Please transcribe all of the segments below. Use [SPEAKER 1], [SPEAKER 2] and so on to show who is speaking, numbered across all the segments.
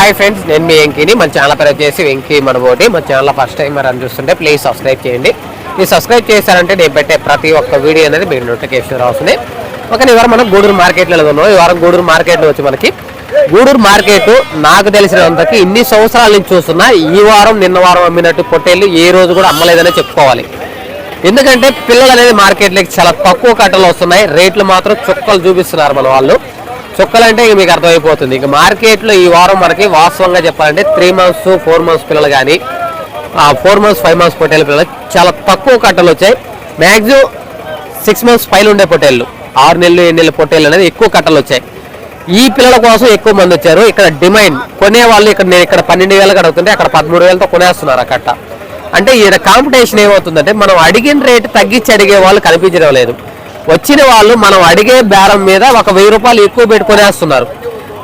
[SPEAKER 1] Hi friends నేను మీ వెంకీని. మన channel పేరు వచ్చేసి వెంకీ మనబోటి. మన ఛానల్ ఫస్ట్ టైం మరి అని చూస్తుంటే ప్లీజ్ సబ్స్క్రైబ్ చేయండి. మీరు సబ్స్క్రైబ్ చేశారంటే నేను పెట్టే ప్రతి ఒక్క వీడియో అనేది మీకు నోటిఫికేషన్ రాస్తుంది ఒక ఈ వారం మనం గూడూరు మార్కెట్లో ఉన్నాం ఈ వారం గూడూరు మార్కెట్లో వచ్చి మనకి గూడూరు మార్కెట్ నాకు తెలిసినంతకి ఇన్ని సంవత్సరాల నుంచి చూస్తున్నా ఈ వారం నిన్న వారం అమ్మినట్టు పొట్టేళ్ళు ఏ రోజు కూడా అమ్మలేదనే చెప్పుకోవాలి. ఎందుకంటే పిల్లలు అనేది మార్కెట్లోకి చాలా తక్కువ కట్టలు వస్తున్నాయి. రేట్లు మాత్రం చుక్కలు చూపిస్తున్నారు మన వాళ్ళు. చుక్కలు అంటే ఇక మీకు అర్థమైపోతుంది. ఇక మార్కెట్లో ఈ వారం మనకి వాస్తవంగా చెప్పాలంటే త్రీ మంత్స్ ఫోర్ మంత్స్ పిల్లలు కానీ ఫోర్ మంత్స్ ఫైవ్ మంత్స్ పొట్టేళ్ళ పిల్లలు చాలా తక్కువ కట్టలు వచ్చాయి. మ్యాక్సిమం సిక్స్ మంత్స్ పైన ఉండే పొట్టేళ్ళు. ఆరు నెలలు ఏడు నెలలు పొట్టేళ్ళు అనేది ఎక్కువ కట్టలు వచ్చాయి. ఈ పిల్లల కోసం ఎక్కువ మంది వచ్చారు. ఇక్కడ డిమాండ్ కొనే వాళ్ళు ఇక్కడ నేను ఇక్కడ పన్నెండు వేలకు అడుగుతుంటే అక్కడ పదమూడు వేలతో కొనేస్తున్నారు ఆ కట్ట. అంటే ఈయన కాంపిటీషన్ ఏమవుతుందంటే మనం అడిగిన రేటు తగ్గించి అడిగే వాళ్ళు కనిపించడం లేదు. వచ్చిన వాళ్ళు మనం అడిగే బేరం మీద ఒక వెయ్యి రూపాయలు ఎక్కువ పెట్టుకునేస్తున్నారు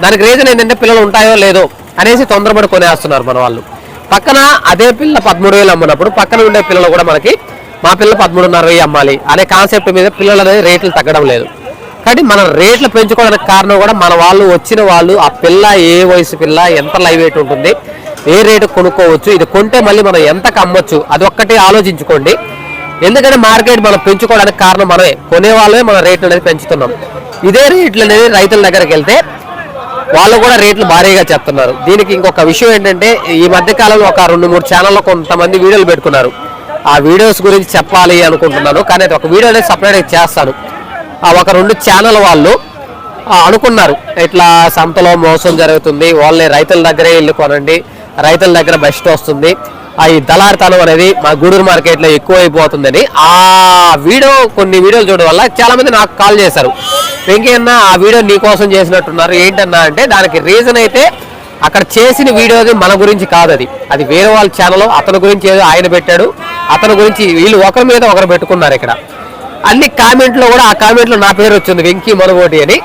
[SPEAKER 1] దానికి రీజన్ ఏంటంటే పిల్లలు ఉంటాయో లేదో అనేసి తొందరపడి కొనేస్తున్నారు మన వాళ్ళు. పక్కన అదే పిల్ల పదమూడు వేలు అమ్మినప్పుడు పక్కన ఉండే పిల్లలు కూడా మనకి మా పిల్ల పదమూడున్నర వెయ్యి అమ్మాలి అనే కాన్సెప్ట్ మీద పిల్లలు అనేది రేట్లు తగ్గడం లేదు. కానీ మన రేట్లు పెంచుకోవడానికి కారణం కూడా మన వాళ్ళు వచ్చిన వాళ్ళు ఆ పిల్ల ఏ వయసు పిల్ల ఎంత లైవ్ వెయిట్ ఉంటుంది ఏ రేటు కొనుక్కోవచ్చు ఇది కొంటే మళ్ళీ మనం ఎంతకు అమ్మొచ్చు అది ఒక్కటి ఆలోచించుకోండి. ఎందుకంటే మార్కెట్ మనం పెంచుకోవడానికి కారణం మనమే. కొనే వాళ్ళే మన రేట్లు అనేది పెంచుతున్నాం. ఇదే రేట్లు అనేది రైతుల దగ్గరికి వెళ్తే వాళ్ళు కూడా రేట్లు భారీగా చెప్తున్నారు. దీనికి ఇంకొక విషయం ఏంటంటే ఈ మధ్య కాలంలో ఒక రెండు మూడు ఛానల్లో కొంతమంది వీడియోలు పెట్టుకున్నారు. ఆ వీడియోస్ గురించి చెప్పాలి అనుకుంటున్నాను కానీ అది ఒక వీడియో అనేది సపరేట్గా చేస్తాను. ఆ ఒక రెండు ఛానల్ వాళ్ళు అనుకున్నారు. ఇట్లా సంతలో మోసం జరుగుతుంది వాళ్ళని రైతుల దగ్గరే వెళ్ళి కొనండి రైతుల దగ్గర బెస్ట్ వస్తుంది ఈ దళారితనం అనేది మా గూడూరు మార్కెట్లో ఎక్కువ అయిపోతుందని ఆ వీడియో కొన్ని వీడియోలు చూడడం వల్ల చాలా మంది నాకు కాల్ చేశారు. వెంకయ్యన్న ఆ వీడియో నీ కోసం చేసినట్టున్నారు. ఏంటన్నా అంటే దానికి రీజన్ అయితే అక్కడ చేసిన వీడియోది మన గురించి కాదు అది. అది వేరే వాళ్ళ ఛానల్ అతని గురించి ఏదో ఆయన పెట్టాడు. అతని గురించి వీళ్ళు ఒకరి మీద ఒకరు పెట్టుకున్నారు ఇక్కడ. అన్ని కామెంట్లో కూడా ఆ కామెంట్లో నా పేరు వచ్చింది వెంకీ మనగోటి అని.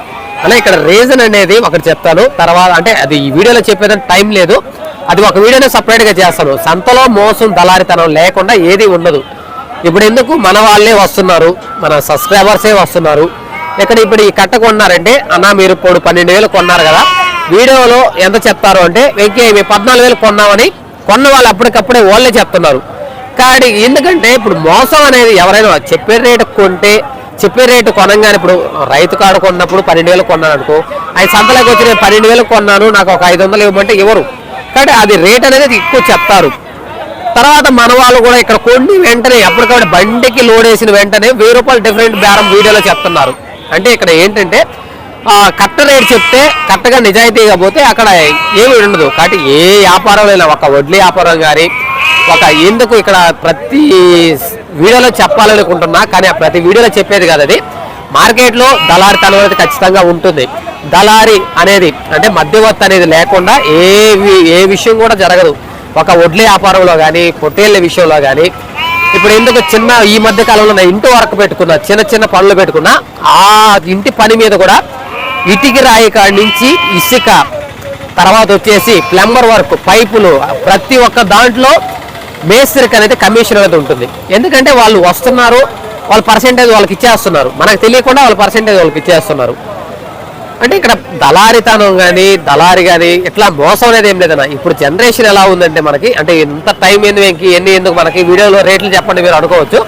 [SPEAKER 1] అలా ఇక్కడ రీజన్ అనేది ఒకటి చెప్తాను. తర్వాత అంటే అది ఈ వీడియోలో చెప్పేదానికి టైం లేదు. అది ఒక వీడియోనే సపరేట్గా చేస్తాను. సంతలో మోసం దళారితనం లేకుండా ఏది ఉండదు. ఇప్పుడు ఎందుకు? మన వాళ్ళే వస్తున్నారు. మన సబ్స్క్రైబర్సే వస్తున్నారు. ఇక్కడ ఇప్పుడు ఈ కట్ట కొన్నారంటే అన్న మీరు ఇప్పుడు పన్నెండు వేలు కొన్నారు కదా వీడియోలో ఎంత చెప్తారు అంటే వెంకయ్య మేము పద్నాలుగు వేలు కొన్నామని కొన్న వాళ్ళు అప్పటికప్పుడే వాళ్ళే చెప్తున్నారు. కానీ ఎందుకంటే ఇప్పుడు మోసం అనేది ఎవరైనా చెప్పే రేటు కొంటే చెప్పే రేటు కొనంగానే ఇప్పుడు రైతు కాడ కొన్నప్పుడు పన్నెండు వేలు కొన్నాను అనుకో ఆయన సంతలోకి వచ్చి నేను పన్నెండు వేలు కొన్నాను నాకు ఒక ఐదు వందలు ఇవ్వమంటే ఇవ్వరు కాబట్టి అది రేట్ అనేది ఎక్కువ చెప్తారు. తర్వాత మన వాళ్ళు కూడా ఇక్కడ కొన్ని వెంటనే ఎప్పటికప్పుడు బండికి లోడ్ వేసిన వెంటనే వెయ్యి రూపాయలు డిఫరెంట్ బేరం వీడియోలో చెప్తున్నారు. అంటే ఇక్కడ ఏంటంటే కరెక్ట్ కట్ట రేట్ చెప్తే కరెక్ట్గా నిజాయితీగా పోతే అక్కడ ఏమి ఉండదు. కాబట్టి ఏ వ్యాపారం ఒక వడ్లీ వ్యాపారం కానీ ఒక ఎందుకు ఇక్కడ ప్రతి వీడియోలో చెప్పాలనుకుంటున్నా కానీ ప్రతి వీడియోలో చెప్పేది కాదు అది. మార్కెట్లో దళారితనం అనేది ఖచ్చితంగా ఉంటుంది. దళారి అనేది అంటే మధ్యవర్తి అనేది లేకుండా ఏ ఏ విషయం కూడా జరగదు. ఒక వడ్ల వ్యాపారంలో కానీ పొట్టేళ్ళ విషయంలో కానీ ఇప్పుడు ఎందుకు చిన్న ఈ మధ్య కాలంలో నా ఇంటి వరకు పెట్టుకున్న చిన్న చిన్న పనులు పెట్టుకున్న ఆ ఇంటి పని మీద కూడా ఇటుక రాయి కాడి నుంచి ఇసుక తర్వాత వచ్చేసి ప్లంబర్ వర్క్ పైపులు ప్రతి ఒక్క దాంట్లో మేస్త్రికి అనేది కమిషన్ అనేది ఉంటుంది. ఎందుకంటే వాళ్ళు వస్తున్నారు వాళ్ళ పర్సెంటేజ్ వాళ్ళకి ఇచ్చేస్తున్నారు. మనకు తెలియకుండా వాళ్ళ పర్సెంటేజ్ వాళ్ళకి ఇచ్చేస్తున్నారు. అంటే ఇక్కడ దళారితనం కానీ దళారి కానీ ఇట్లా మోసం అనేది ఏం లేదన్న. ఇప్పుడు జనరేషన్ ఎలా ఉందంటే మనకి అంటే ఎంత టైం ఎందుకు ఎన్ని ఎందుకు మనకి వీడియోలో రేట్లు చెప్పండి మీరు అనుకోవచ్చు.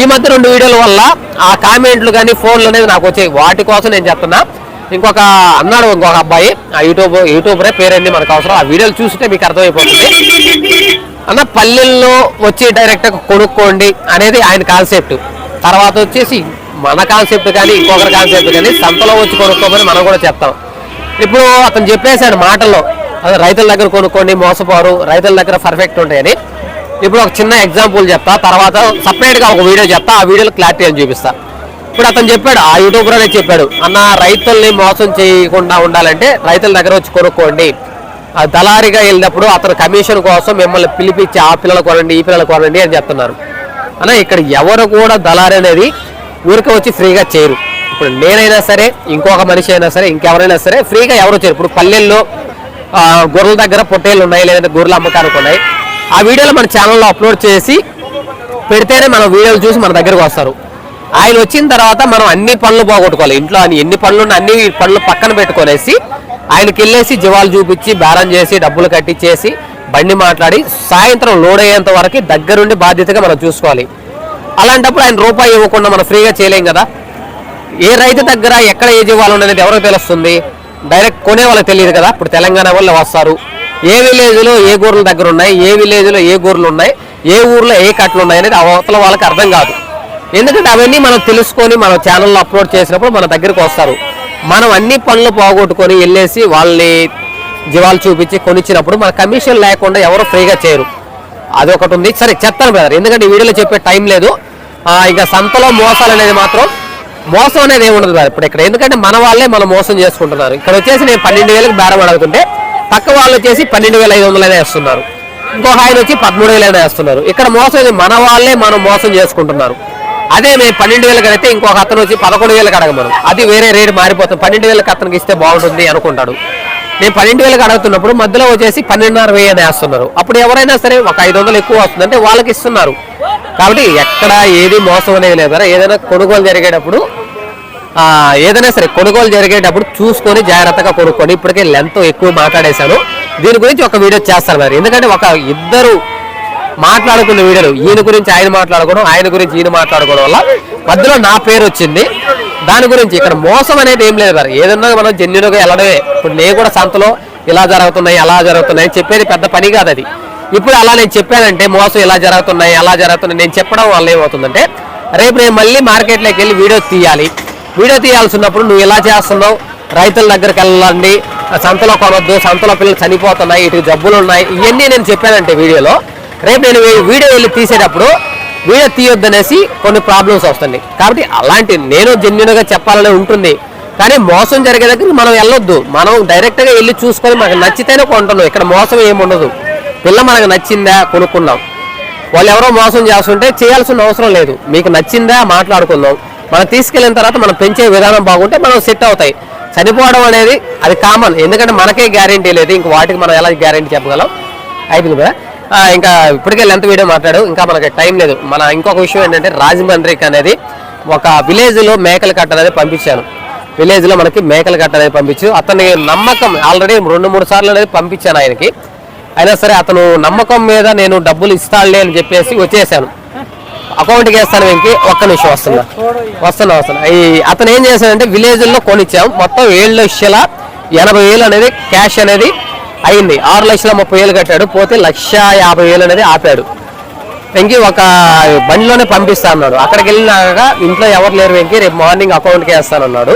[SPEAKER 1] ఈ మధ్య రెండు వీడియోల వల్ల ఆ కామెంట్లు కానీ ఫోన్లు అనేది నాకు వచ్చాయి. వాటి కోసం నేను చెప్తున్నా. ఇంకొక అన్నాడు ఇంకొక అబ్బాయి. ఆ యూట్యూబ్ యూట్యూబరే పేరేంది మనకు అవసరం. ఆ వీడియోలు చూస్తే మీకు అర్థమైపోతుంది. అన్న పల్లెల్లో వచ్చి డైరెక్ట్ కొనుక్కోండి అనేది ఆయన కాన్సెప్ట్ తర్వాత వచ్చేసి మన కాన్సెప్ట్ కానీ ఇంకొకరి కాన్సెప్ట్ కానీ సంతలో వచ్చి కొనుక్కోమని మనం కూడా చెప్తాం. ఇప్పుడు అతను చెప్పేశాడు మాటల్లో అదే రైతుల దగ్గర కొనుక్కోండి మోసపోరు రైతుల దగ్గర పర్ఫెక్ట్ ఉంటాయని. ఇప్పుడు ఒక చిన్న ఎగ్జాంపుల్ చెప్తా తర్వాత సపరేట్గా ఒక వీడియో చెప్తా ఆ వీడియోలో క్లారిటీ అని చూపిస్తా. ఇప్పుడు అతను చెప్పాడు ఆ యూట్యూబర్ అనేది చెప్పాడు అన్న రైతుల్ని మోసం చేయకుండా ఉండాలంటే రైతుల దగ్గర వచ్చి కొనుక్కోండి. ఆ దళారిగా వెళ్ళినప్పుడు అతను కమిషన్ కోసం మిమ్మల్ని పిలిపించి ఆ పిల్లలు కొనండి ఈ పిల్లలు కొనండి అని చెప్తున్నారు. అన్న ఇక్కడ ఎవరు కూడా దళారి అనేది ఊరికే వచ్చి ఫ్రీగా చేయరు. ఇప్పుడు నేనైనా సరే ఇంకొక మనిషి అయినా సరే ఇంకెవరైనా సరే ఫ్రీగా ఎవరు చేయరు. ఇప్పుడు పల్లెల్లో గొర్రెల దగ్గర పొట్టేళ్ళు ఉన్నాయి లేదంటే గొర్రెలు అమ్మకానికి ఉన్నాయి. ఆ వీడియోలు మన ఛానల్లో అప్లోడ్ చేసి పెడితేనే మన వీడియోలు చూసి మన దగ్గరకు వస్తారు. ఆయన వచ్చిన తర్వాత మనం అన్ని పనులు పోగొట్టుకోవాలి. ఇంట్లో అని ఎన్ని పనులు ఉన్నా అన్ని పనులు పక్కన పెట్టుకునేసి ఆయనకి వెళ్ళేసి జీవాలు చూపించి బేరం చేసి డబ్బులు కట్టించేసి బండి మాట్లాడి సాయంత్రం లోడ్ అయ్యేంత వరకు దగ్గరుండి బాధ్యతగా మనం చూసుకోవాలి. అలాంటప్పుడు ఆయన రూపాయి ఇవ్వకుండా మనం ఫ్రీగా చేయలేం కదా. ఏ రైతు దగ్గర ఎక్కడ ఏ జీవాలు అనేది ఎవరికి తెలుస్తుంది? డైరెక్ట్ కొనే వాళ్ళకి తెలియదు కదా. ఇప్పుడు తెలంగాణ వాళ్ళు వస్తారు. ఏ విలేజ్లో ఏ గోర్ల దగ్గర ఉన్నాయి? ఏ విలేజ్లో ఏ గోర్లు ఉన్నాయి? ఏ ఊర్లో ఏ కట్టలు ఉన్నాయి అనేది అవతల వాళ్ళకి అర్థం కాదు. ఎందుకంటే అవన్నీ మనం తెలుసుకొని మన ఛానల్లో అప్లోడ్ చేసినప్పుడు మన దగ్గరికి వస్తారు. మనం అన్ని పనులు పోగొట్టుకొని వెళ్ళేసి వాళ్ళని జీవాలు చూపించి కొనిచ్చినప్పుడు మన కమిషన్ లేకుండా ఎవరు ఫ్రీగా చేయరు. అది ఒకటి ఉంది. సరే చెప్తాను బ్రదర్ ఎందుకంటే ఈ వీడియోలో చెప్పే టైం లేదు. ఇక సంతలో మోసాలు అనేది మాత్రం మోసం అనేది ఏమి ఉండదు బ్రదర్ ఇప్పుడు ఇక్కడ. ఎందుకంటే మన వాళ్ళే మనం మోసం చేసుకుంటున్నారు. ఇక్కడ వచ్చేసి నేను పన్నెండు వేలకు బేరం అడుగుతుంటే పక్క వాళ్ళు వచ్చేసి పన్నెండు వేల ఐదు వందలైనా వేస్తున్నారు. ఇంకో ఆయన వచ్చి పదమూడు వేలైనా వేస్తున్నారు. ఇక్కడ మోసం అనేది మన వాళ్ళే మనం మోసం చేసుకుంటున్నారు. అదే మేము పన్నెండు వేలకు అయితే ఇంకొక అతను వచ్చి పదకొండు వేలకు అడగమను. అది వేరే రేటు మారిపోతుంది. పన్నెండు వేలకు అతనికి ఇస్తే బాగుంటుంది అనుకుంటాడు. నేను పన్నెండు వేలకు అడుగుతున్నప్పుడు మధ్యలో వచ్చేసి పన్నెండున్నర వెయ్యి అని వేస్తున్నారు. అప్పుడు ఎవరైనా సరే ఒక ఐదు వందలు ఎక్కువ వస్తుందంటే వాళ్ళకి ఇస్తున్నారు. కాబట్టి ఎక్కడ ఏది మోసం అనేది లేదు ఏదైనా కొనుగోలు జరిగేటప్పుడు ఏదైనా సరే కొనుగోలు జరిగేటప్పుడు చూసుకొని జాగ్రత్తగా కొనుక్కొని ఇప్పటికే లెంత్ ఎక్కువ మాట్లాడేశాను. దీని గురించి ఒక వీడియో చేస్తాను మరి. ఎందుకంటే ఒక ఇద్దరు మాట్లాడుకున్న వీడియోలు ఈయన గురించి ఆయన మాట్లాడుకోవడం ఆయన గురించి ఈయన మాట్లాడుకోవడం వల్ల మధ్యలో నా పేరు వచ్చింది. దాని గురించి ఇక్కడ మోసం అనేది ఏం లేదు సార్ ఏదన్నా మనం జెన్యున్గా వెళ్ళడమే. ఇప్పుడు నేను కూడా సంతలో ఇలా జరుగుతున్నాయి అలా జరుగుతున్నాయి అని చెప్పేది పెద్ద పని కాదు అది. ఇప్పుడు అలా నేను చెప్పానంటే మోసం ఇలా జరుగుతున్నాయి అలా జరుగుతున్నాయి నేను చెప్పడం వల్ల ఏమవుతుందంటే రేపు నేను మళ్ళీ మార్కెట్లోకి వెళ్ళి వీడియో తీయాలి. వీడియో తీయాల్సి ఉన్నప్పుడు నువ్వు ఇలా చేస్తున్నావు రైతుల దగ్గరికి వెళ్ళండి సంతలో కొనొద్దు సంతలో పిల్లలు చనిపోతున్నాయి ఇటు జబ్బులు ఉన్నాయి ఇవన్నీ నేను చెప్పానంటే వీడియోలో. రేపు నేను వీడియో వెళ్ళి తీసేటప్పుడు వీడియో తీయొద్దనేసి కొన్ని ప్రాబ్లమ్స్ వస్తుంది కాబట్టి అలాంటి నేను జెన్యున్గా చెప్పాలని ఉంటుంది. కానీ మోసం జరిగే దగ్గర మనం వెళ్ళొద్దు. మనం డైరెక్ట్గా వెళ్ళి చూసుకొని మనకు నచ్చితేనే కొంటున్నాం. ఇక్కడ మోసం ఏమి ఉండదు. పిల్ల మనకు నచ్చిందా కొనుక్కున్నాం. వాళ్ళు ఎవరో మోసం చేస్తుంటే చేయాల్సిన అవసరం లేదు. మీకు నచ్చిందా మాట్లాడుకుందాం. మనం తీసుకెళ్ళిన తర్వాత మనం పెంచే విధానం బాగుంటే మనం సెట్ అవుతాయి. చనిపోవడం అనేది అది కామన్ ఎందుకంటే మనకే గ్యారంటీ లేదు. ఇంక వాటికి మనం ఎలా గ్యారంటీ చెప్పగలం? అయిపోయింది కదా? ఇంకా ఇప్పటికే లెంత్ వీడియో మాట్లాడు ఇంకా మనకి టైం లేదు. మన ఇంకొక విషయం ఏంటంటే రాజమండ్రికి అనేది ఒక విలేజ్లో మేకల కట్ట అనేది పంపించాను. విలేజ్లో మనకి మేకల కట్ట అనేది పంపించు. అతని నమ్మకం ఆల్రెడీ రెండు మూడు సార్లు అనేది పంపించాను ఆయనకి. అయినా సరే అతను నమ్మకం మీద నేను డబ్బులు ఇస్తానులే అని చెప్పేసి వచ్చేసాను. అకౌంట్కి వేస్తాను వెంకి ఒక్క నిమిషం వస్తున్నా. వస్తున్నా వస్తున్నా. ఈ అతను ఏం చేశాడంటే విలేజ్లో కొనిచ్చాం. మొత్తం ఏళ్ళు లక్షల ఎనభై వేలు అనేది క్యాష్ అనేది అయింది. ఆరు లక్షల ముప్పై వేలు కట్టాడు. పోతే లక్ష యాభై వేలు అనేది ఆపాడు. వెంకి ఒక బండిలోనే పంపిస్తా అన్నాడు. అక్కడికి వెళ్ళినాక ఇంట్లో ఎవరు లేరు వెంకీ. రేపు మార్నింగ్ అకౌంట్కి వేస్తానన్నాడు.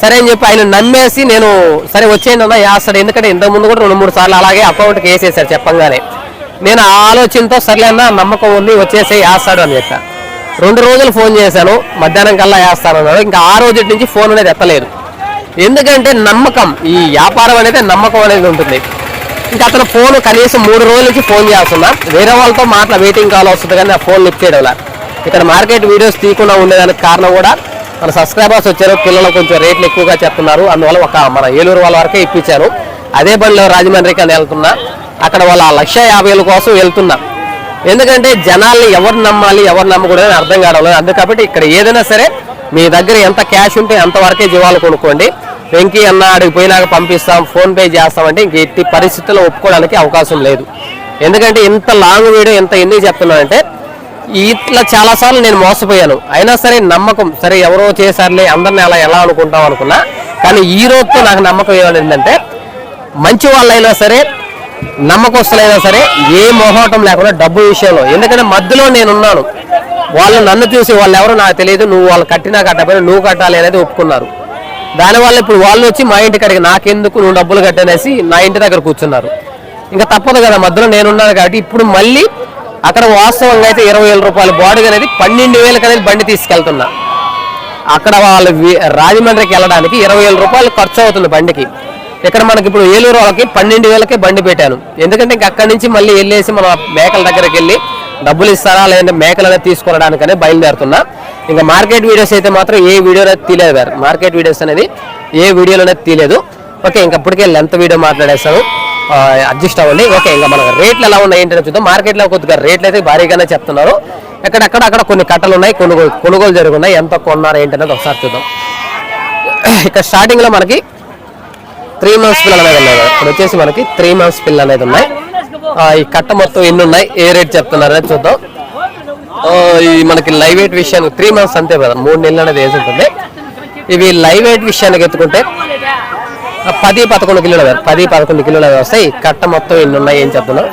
[SPEAKER 1] సరే అని చెప్పి ఆయన నమ్మేసి నేను సరే వచ్చేయండి అన్న వేస్తాడు ఎందుకంటే ఇంతకు ముందు కూడా రెండు మూడు సార్లు అలాగే అకౌంట్కి వేసేసారు చెప్పంగానే. నేను ఆ ఆలోచనతో సర్లే అన్న నమ్మకం ఉంది వచ్చేసి వేస్తాడు అని చెప్పాను రెండు రోజులు ఫోన్ చేశాను. మధ్యాహ్నం కల్లా వేస్తానన్నాడు ఇంకా ఆ రోజు నుంచి ఫోన్ అనేది ఎత్తలేదు. ఎందుకంటే నమ్మకం ఈ వ్యాపారం అనేది నమ్మకం అనేది ఉంటుంది. ఇంకా అతను ఫోన్ కనీసం మూడు రోజుల నుంచి ఫోన్ చేస్తున్నా. వేరే వాళ్ళతో మాట్లా వెయిటింగ్ కాల్ వస్తుంది కానీ ఆ ఫోన్ లిఫ్ట్ చేయడం ఇక్కడ మార్కెట్ వీడియోస్ తీయకుండా ఉండేదానికి కారణం కూడా మన సబ్స్క్రైబర్స్ వచ్చారు పిల్లలు కొంచెం రేట్లు ఎక్కువగా చెప్తున్నారు. అందువల్ల ఒక మన ఏలూరు వాళ్ళ వరకే ఇప్పించాను అదే బండిలో రాజమండ్రికి అని వెళ్తున్నా. అక్కడ వాళ్ళ ఆ లక్ష యాభై కోసం వెళ్తున్నా. ఎందుకంటే జనాల్ని ఎవరు నమ్మాలి ఎవరు నమ్మకూడదని అర్థం కావడం లేదు. అందుకే ఇక్కడ ఏదైనా సరే మీ దగ్గర ఎంత క్యాష్ ఉంటే అంతవరకే జీవాలు కొనుక్కోండి. వెంకీ అన్న అడిగి పోయినాక పంపిస్తాం ఫోన్ పే చేస్తామంటే ఇంక ఎట్టి పరిస్థితుల్లో ఒప్పుకోవడానికి అవకాశం లేదు. ఎందుకంటే ఇంత లాంగ్ వీడియో ఎంత ఎందుకు చెప్తున్నానంటే ఇట్లా చాలాసార్లు నేను మోసపోయాను. అయినా సరే నమ్మకం సరే ఎవరో చేశారులే అందరిని అలా ఎలా అనుకుంటాం అనుకున్నా కానీ ఈ రోజుతో నాకు నమ్మకం ఏమైందంటే మంచి వాళ్ళైనా సరే నమ్మకస్తులైనా సరే ఏ మొహోటం లేకుండా డబ్బు విషయంలో ఎందుకంటే మధ్యలో నేనున్నాను. వాళ్ళు నన్ను చూసి వాళ్ళు ఎవరో నాకు తెలియదు. నువ్వు వాళ్ళు కట్టినా కట్టకపోయినా నువ్వు కట్టాలి అనేది ఒప్పుకున్నారు. దానివల్ల ఇప్పుడు వాళ్ళు వచ్చి మా ఇంటి కడిగి నాకెందుకు నువ్వు డబ్బులు కట్టనేసి నా ఇంటి దగ్గర కూర్చున్నారు. ఇంకా తప్పదు కదా మధ్యలో నేనున్నాను కాబట్టి ఇప్పుడు మళ్ళీ అక్కడ వాస్తవంగా అయితే ఇరవై వేల రూపాయల బాడీ అనేది పన్నెండు వేలకు అనేది బండి తీసుకెళ్తున్నా. అక్కడ వాళ్ళు రాజమండ్రికి వెళ్ళడానికి ఇరవై వేల రూపాయలు ఖర్చు అవుతుంది బండికి. ఇక్కడ మనకి ఇప్పుడు ఏలూరు వాళ్ళకి పన్నెండు వేలకే బండి పెట్టాను. ఎందుకంటే ఇంక అక్కడి నుంచి మళ్ళీ వెళ్ళేసి మన మేకల దగ్గరికి వెళ్ళి డబ్బులు ఇస్తారా లేదంటే మేకలు అనేది తీసుకురావడానికనే బయలుదేరుతున్నా. ఇంకా మార్కెట్ వీడియోస్ అయితే మాత్రం ఏ వీడియో అనేది తీయలేదు గారు మార్కెట్ వీడియోస్ అనేది ఏ వీడియోలు అనేది తీయలేదు. ఓకే ఇంకా ఇప్పటికే లెంత్ వీడియో మాట్లాడేస్తాను అడ్జస్ట్ అవ్వండి. ఓకే ఇంకా మనకు రేట్లు ఎలా ఉన్నాయి ఏంటనే చూద్దాం. మార్కెట్లో కొద్దిగా రేట్లు అయితే భారీగానే చెప్తున్నారు. ఎక్కడెక్కడ అక్కడ కొన్ని కట్టలు ఉన్నాయి కొనుగోలు కొనుగోలు జరుగున్నాయి. ఎంత కొన్నారు ఏంటనేది ఒకసారి చూద్దాం. ఇక్కడ స్టార్టింగ్లో మనకి త్రీ మంత్స్ పిల్లలు అనేది ఉన్నాయి. ఇప్పుడు వచ్చేసి మనకి త్రీ మంత్స్ పిల్లలు అనేది ఉన్నాయి. ఈ కట్ట మొత్తం ఎన్ని ఉన్నాయి ఏ రేట్ చెప్తున్నారు? చూద్దాం. ఈ మనకి లైవ్ వెయిట్ విషయానికి త్రీ మంత్స్ అంతే కదా మూడు నెలలు అనేది వేసి ఉంటుంది. ఇవి లైవ్ వెయిట్ విషయానికి ఎత్తుకుంటే పది పదకొండు కిలోలు కదా పది పదకొండు కిలోలు వస్తాయి. కట్ట మొత్తం ఎన్ని ఉన్నాయి ఏం చెప్తున్నావు?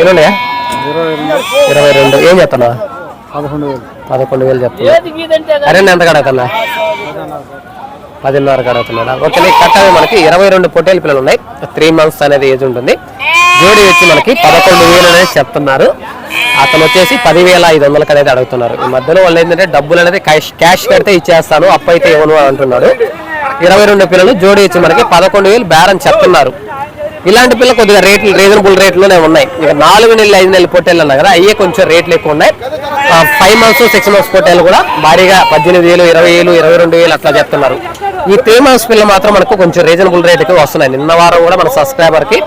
[SPEAKER 1] ఎన్ని ఉన్నాయా
[SPEAKER 2] ఇరవై రెండు.
[SPEAKER 1] ఏం చెప్తున్నావు?
[SPEAKER 2] పదకొండు వేలు.
[SPEAKER 1] చెప్తున్నా అరే ఎంత కడగతున్నా పదిన్నర కడుగుతున్నాడా ఓకే కట్టాలి మనకి ఇరవై రెండు పొట్టేలు పిల్లలు ఉన్నాయి. త్రీ మంత్స్ అనేది ఏజ్ ఉంటుంది. జోడి వచ్చి మనకి పదకొండు వేలు అనేది చెప్తున్నారు. అతను వచ్చేసి పదివేల ఐదు వందలకి అనేది అడుగుతున్నారు. ఈ మధ్యలో వాళ్ళు ఏంటంటే డబ్బులు అనేది క్యాష్ క్యాష్ కడితే ఇచ్చేస్తాను అప్పు అయితే ఇవ్వను అంటున్నాడు ఇరవై రెండు పిల్లలు జోడి వచ్చి మనకి పదకొండు వేలు బేరం చెప్తున్నారు. ఇలాంటి పిల్లలు కొద్దిగా రేట్లు రీజనబుల్ రేట్లోనే ఉన్నాయి. ఇక నాలుగు నెలలు ఐదు నెలలు పొట్టేళ్ళు అన్నా కదా అయ్యే కొంచెం రేట్లు ఎక్కువ ఉన్నాయి. ఫైవ్ మంత్స్ సిక్స్ మంత్స్ పొట్టేళ్ళు కూడా భారీగా పద్దెనిమిది వేలు ఇరవై వేలు ఇరవై రెండు వేలు అట్లా చెప్తున్నారు. ఈ త్రీ మంత్స్ పిల్లలు మాత్రం మనకు కొంచెం రీజనబుల్ రేట్కి వస్తున్నాయి. నిన్న వారం కూడా మన సబ్స్క్రైబర్కి